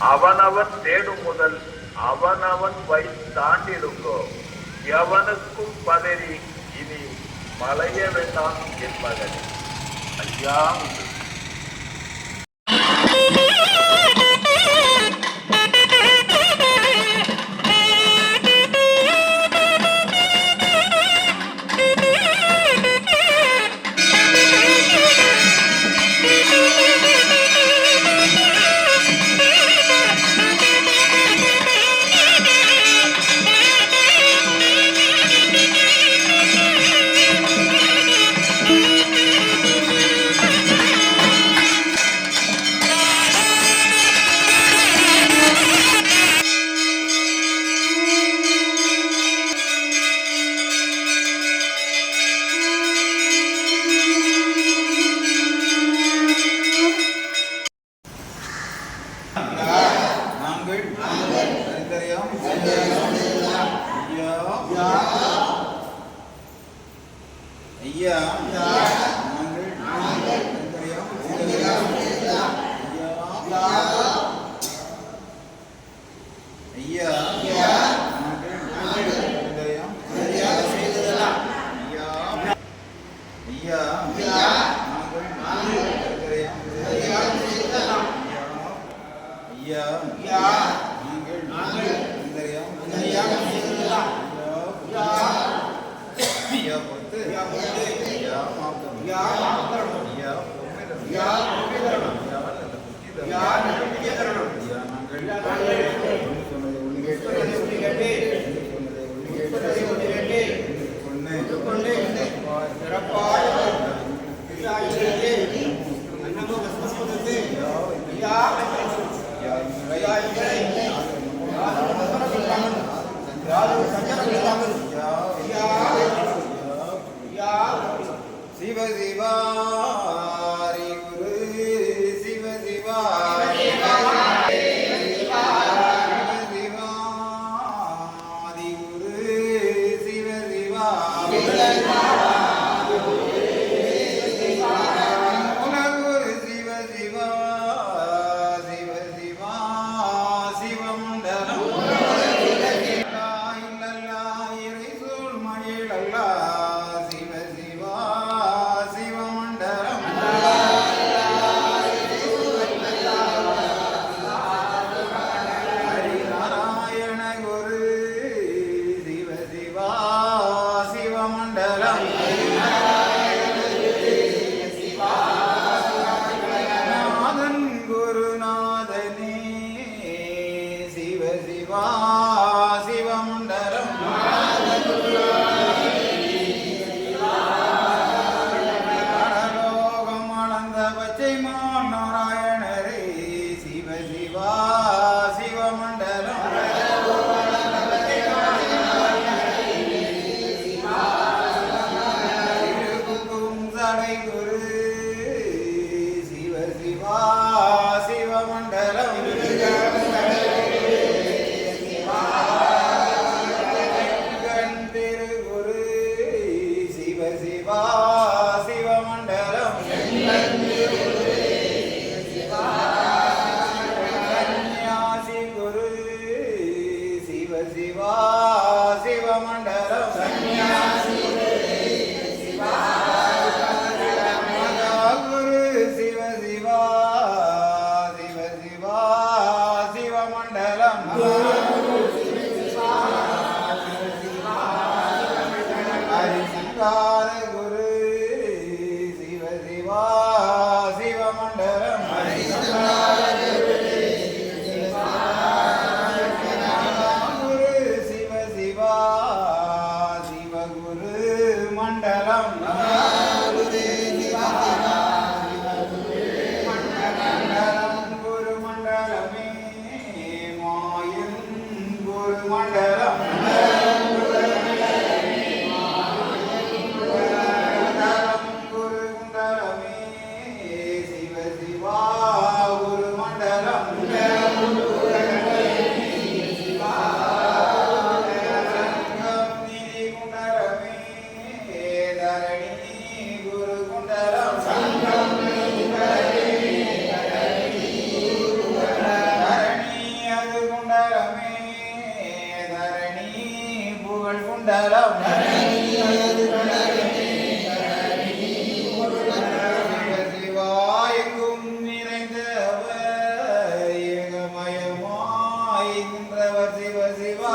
அவனவன் தேடும் முதல் அவனவன் வயல் தாண்டிடுங்கோ. எவனுக்கும் பதறி இனி மலைய வேண்டாம் என்பதன். ஐயா கொடுத்து யா மாத்தம் யா மாத்தம் யா பொம்மிதம் யா பொம்மிதம் யா நல்ல புத்திதம் யா நல்ல புத்திதம் யா நாங்கள் சொன்னதை ஒன்று கேட்டு ஒன்று கேட்டு சொன்னதை ஒன்று கேட்டு கொண்டு கொண்டு சிறப்பாய் அன்னமோ வசமஸ்பதத்து யா யா யா யா 이. என்கின்ற சிவ சிவா.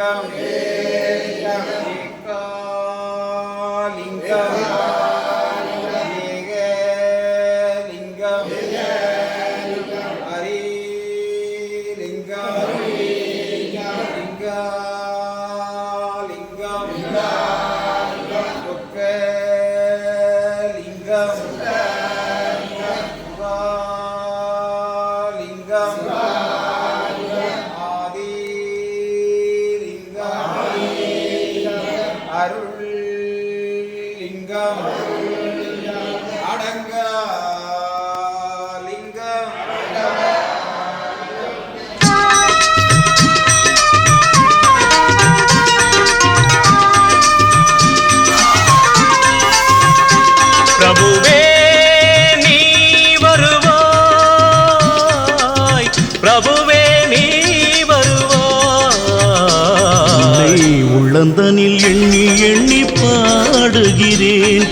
Amém.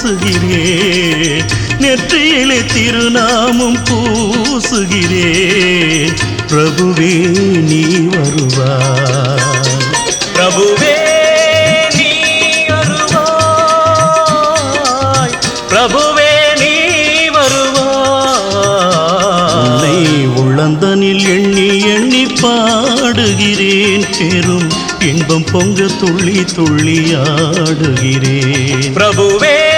பூசுகிறேன் நெற்றியிலே திருநாமம் பூசுகிறேன் பிரபுவே நீ வருவாய். பிரபுவே நீ வருவாய். பிரபுவே நீ வருவாய். உள்ளந்தனில் எண்ணி எண்ணி பாடுகிறேன். பெரும் இன்பம் பொங்க துள்ளி துள்ளி ஆடுகிறேன். பிரபுவே